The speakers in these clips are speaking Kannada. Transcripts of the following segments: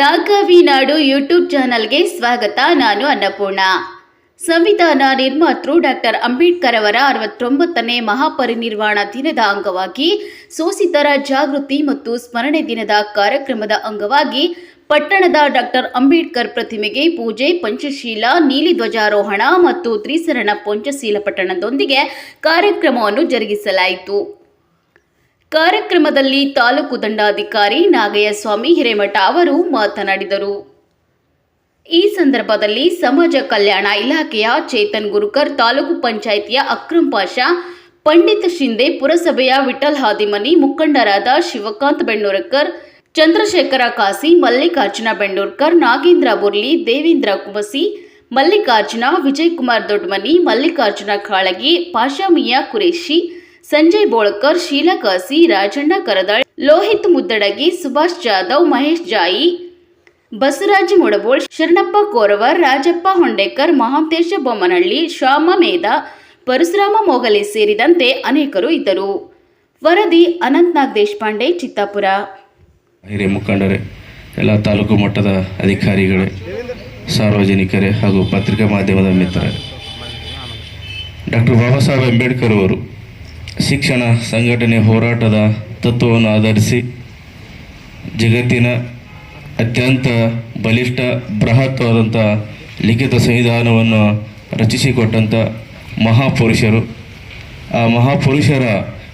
ನಾಗಾವಿ ನಾಡು ಯೂಟ್ಯೂಬ್ ಚಾನಲ್ಗೆ ಸ್ವಾಗತ. ನಾನು ಅನ್ನಪೂರ್ಣ. ಸಂವಿಧಾನ ನಿರ್ಮಾತೃ ಡಾಕ್ಟರ್ ಅಂಬೇಡ್ಕರ್ ಅವರ ಅರವತ್ತೊಂಬತ್ತನೇ ಮಹಾಪರಿನಿರ್ವಾಣ ದಿನದ ಅಂಗವಾಗಿ ಸೋಸಿತರ ಜಾಗೃತಿ ಮತ್ತು ಸ್ಮರಣೆ ದಿನದ ಕಾರ್ಯಕ್ರಮದ ಅಂಗವಾಗಿ ಪಟ್ಟಣದ ಡಾಕ್ಟರ್ ಅಂಬೇಡ್ಕರ್ ಪ್ರತಿಮೆಗೆ ಪೂಜೆ, ಪಂಚಶೀಲ, ನೀಲಿ ಧ್ವಜಾರೋಹಣ ಮತ್ತು ತ್ರಿಸರಣ ಪಂಚಶೀಲ ಪಟ್ಟಣದೊಂದಿಗೆ ಕಾರ್ಯಕ್ರಮವನ್ನು ಜರುಗಿಸಲಾಯಿತು. ಕಾರ್ಯಕ್ರಮದಲ್ಲಿ ತಾಲೂಕು ದಂಡಾಧಿಕಾರಿ ನಾಗಯ್ಯಸ್ವಾಮಿ ಹಿರೇಮಠ ಅವರು ಮಾತನಾಡಿದರು. ಈ ಸಂದರ್ಭದಲ್ಲಿ ಸಮಾಜ ಕಲ್ಯಾಣ ಇಲಾಖೆಯ ಚೇತನ್ ಗುರುಕರ್, ತಾಲೂಕು ಪಂಚಾಯಿತಿಯ ಅಕ್ರಂ ಪಾಷಾ, ಪಂಡಿತ್ ಶಿಂದೆ, ಪುರಸಭೆಯ ವಿಠಲ್ ಹಾದಿಮನಿ, ಮುಖಂಡರಾದ ಶಿವಕಾಂತ್ ಬೆಣ್ಣೂರಕರ್, ಚಂದ್ರಶೇಖರ ಕಾಸಿ, ಮಲ್ಲಿಕಾರ್ಜುನ ಬೆಂಡೂರ್ಕರ್ ನಾಗೇಂದ್ರ ಬುರ್ಲಿ, ದೇವೇಂದ್ರ ಕುಮಸಿ, ಮಲ್ಲಿಕಾರ್ಜುನ ವಿಜಯಕುಮಾರ್ ದೊಡ್ಮನಿ, ಮಲ್ಲಿಕಾರ್ಜುನ ಕಾಳಗಿ, ಪಾಷಾಮಿಯಾ ಕುರೇಶಿ ಸಂಜಯ್ ಬೋಳ್ಕರ್, ಶೀಲಾ ಕಾಸಿ, ರಾಜಣ್ಣ ಕರದಾಳ್, ಲೋಹಿತ್ ಮುದ್ದಡಗಿ, ಸುಭಾಷ್ ಜಾಧವ್, ಮಹೇಶ್ ಜಾಯಿ, ಬಸವರಾಜ್ ಮುಡಬೋಳ್, ಶರಣಪ್ಪ ಕೋರವರ್, ರಾಜಪ್ಪ ಹೊಂಡೇಕರ್, ಮಹಾಂತೇಶ ಬೊಮ್ಮನಹಳ್ಳಿ, ಶ್ಯಾಮ ಮೇಧ, ಪರಶುರಾಮ ಮೊಗಲಿ ಸೇರಿದಂತೆ ಅನೇಕರು ಇದ್ದರು. ವರದಿ ಅನಂತನಾಗ್ ದೇಶಪಾಂಡೆ, ಚಿತ್ತಾಪುರ. ಹಿರಿಯ ಮುಖಂಡರೇ, ಎಲ್ಲ ತಾಲೂಕು ಮಟ್ಟದ ಅಧಿಕಾರಿಗಳೇ, ಸಾರ್ವಜನಿಕರೇ ಹಾಗೂ ಪತ್ರಿಕಾ ಮಾಧ್ಯಮದ ಮಿತ್ರರೇ, ಡಾಕ್ಟರ್ ಬಾಬಾ ಸಾಹೇಬ್ ಅಂಬೇಡ್ಕರ್ ಅವರು ಶಿಕ್ಷಣ ಸಂಘಟನೆ ಹೋರಾಟದ ತತ್ವವನ್ನು ಆಧರಿಸಿ ಜಗತ್ತಿನ ಅತ್ಯಂತ ಬಲಿಷ್ಠ ಬೃಹತ್ವಾದಂಥ ಲಿಖಿತ ಸಂವಿಧಾನವನ್ನು ರಚಿಸಿಕೊಟ್ಟಂಥ ಮಹಾಪುರುಷರು. ಆ ಮಹಾಪುರುಷರ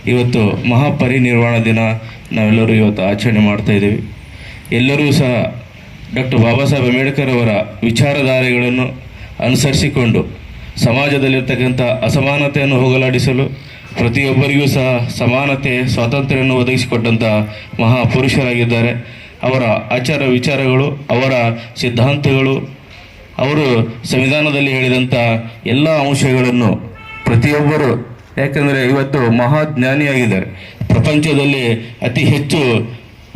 ಇವತ್ತು ಮಹಾಪರಿನಿರ್ವಾಣ ದಿನ ನಾವೆಲ್ಲರೂ ಇವತ್ತು ಆಚರಣೆ ಮಾಡ್ತಾ ಇದ್ದೀವಿ. ಎಲ್ಲರೂ ಸಹ ಡಾಕ್ಟರ್ ಬಾಬಾ ಸಾಹೇಬ್ ಅಂಬೇಡ್ಕರ್ ಅವರ ವಿಚಾರಧಾರೆಗಳನ್ನು ಅನುಸರಿಸಿಕೊಂಡು ಸಮಾಜದಲ್ಲಿರ್ತಕ್ಕಂಥ ಅಸಮಾನತೆಯನ್ನು ಹೋಗಲಾಡಿಸಲು ಪ್ರತಿಯೊಬ್ಬರಿಗೂ ಸಹ ಸಮಾನತೆ, ಸ್ವಾತಂತ್ರ್ಯವನ್ನು ಒದಗಿಸಿಕೊಟ್ಟಂಥ ಮಹಾಪುರುಷರಾಗಿದ್ದಾರೆ. ಅವರ ಆಚಾರ ವಿಚಾರಗಳು, ಅವರ ಸಿದ್ಧಾಂತಗಳು, ಅವರು ಸಂವಿಧಾನದಲ್ಲಿ ಹೇಳಿದಂಥ ಎಲ್ಲ ಅಂಶಗಳನ್ನು ಪ್ರತಿಯೊಬ್ಬರು, ಯಾಕಂದರೆ ಇವತ್ತು ಮಹಾಜ್ಞಾನಿಯಾಗಿದ್ದಾರೆ. ಪ್ರಪಂಚದಲ್ಲಿ ಅತಿ ಹೆಚ್ಚು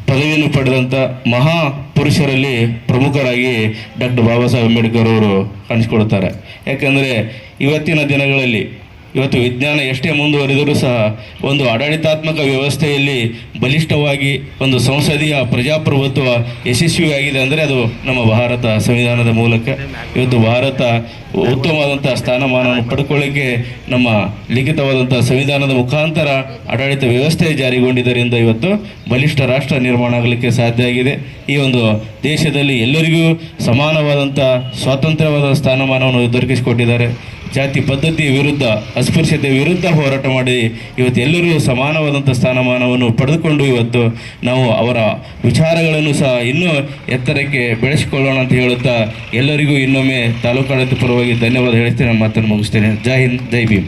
ಪದವಿಯನ್ನು ಪಡೆದಂಥ ಮಹಾ ಪುರುಷರಲ್ಲಿ ಪ್ರಮುಖರಾಗಿ ಡಾಕ್ಟರ್ ಬಾಬಾ ಸಾಹೇಬ್ ಅಂಬೇಡ್ಕರ್ ಅವರು ಕಾಣಿಸ್ಕೊಳ್ತಾರೆ ಯಾಕಂದರೆ ಇವತ್ತಿನ ದಿನಗಳಲ್ಲಿ ಇವತ್ತು ವಿಜ್ಞಾನ ಎಷ್ಟೇ ಮುಂದುವರಿದರೂ ಸಹ ಒಂದು ಆಡಳಿತಾತ್ಮಕ ವ್ಯವಸ್ಥೆಯಲ್ಲಿ ಬಲಿಷ್ಠವಾಗಿ ಒಂದು ಸಂಸದೀಯ ಪ್ರಜಾಪ್ರಭುತ್ವ ಯಶಸ್ವಿಯಾಗಿದೆ ಅಂದರೆ ಅದು ನಮ್ಮ ಭಾರತ ಸಂವಿಧಾನದ ಮೂಲಕ. ಇವತ್ತು ಭಾರತ ಉತ್ತಮವಾದಂಥ ಸ್ಥಾನಮಾನವನ್ನು ಪಡ್ಕೊಳ್ಳಿಕ್ಕೆ ನಮ್ಮ ಲಿಖಿತವಾದಂಥ ಸಂವಿಧಾನದ ಮುಖಾಂತರ ಆಡಳಿತ ವ್ಯವಸ್ಥೆ ಜಾರಿಗೊಂಡಿದ್ದರಿಂದ ಇವತ್ತು ಬಲಿಷ್ಠ ರಾಷ್ಟ್ರ ನಿರ್ಮಾಣ ಆಗಲಿಕ್ಕೆ ಸಾಧ್ಯ ಆಗಿದೆ. ಈ ಒಂದು ದೇಶದಲ್ಲಿ ಎಲ್ಲರಿಗೂ ಸಮಾನವಾದಂಥ ಸ್ವಾತಂತ್ರ್ಯವಾದ ಸ್ಥಾನಮಾನವನ್ನು ದೊರಕಿಸಿಕೊಟ್ಟಿದ್ದಾರೆ. ಜಾತಿ ಪದ್ಧತಿಯ ವಿರುದ್ಧ ಅಸ್ಪೃಶ್ಯತೆ ವಿರುದ್ಧ ಹೋರಾಟ ಮಾಡಿ ಇವತ್ತು ಎಲ್ಲರೂ ಸಮಾನವಾದಂಥ ಸ್ಥಾನಮಾನವನ್ನು ಪಡೆದುಕೊಂಡು ಇವತ್ತು ನಾವು ಅವರ ವಿಚಾರಗಳನ್ನು ಸಹ ಇನ್ನೂ ಎತ್ತರಕ್ಕೆ ಬೆಳೆಸಿಕೊಳ್ಳೋಣ ಅಂತ ಹೇಳುತ್ತಾ ಎಲ್ಲರಿಗೂ ಇನ್ನೊಮ್ಮೆ ತಾಲೂಕಾಡಳಿತ ಪರವಾಗಿ ಧನ್ಯವಾದ ಹೇಳ್ತೇನೆ. ನಾನು ಮಾತನ್ನು ಮುಗಿಸ್ತೇನೆ. ಜೈ ಹಿಂದ್, ಜೈ ಭೀಮ್.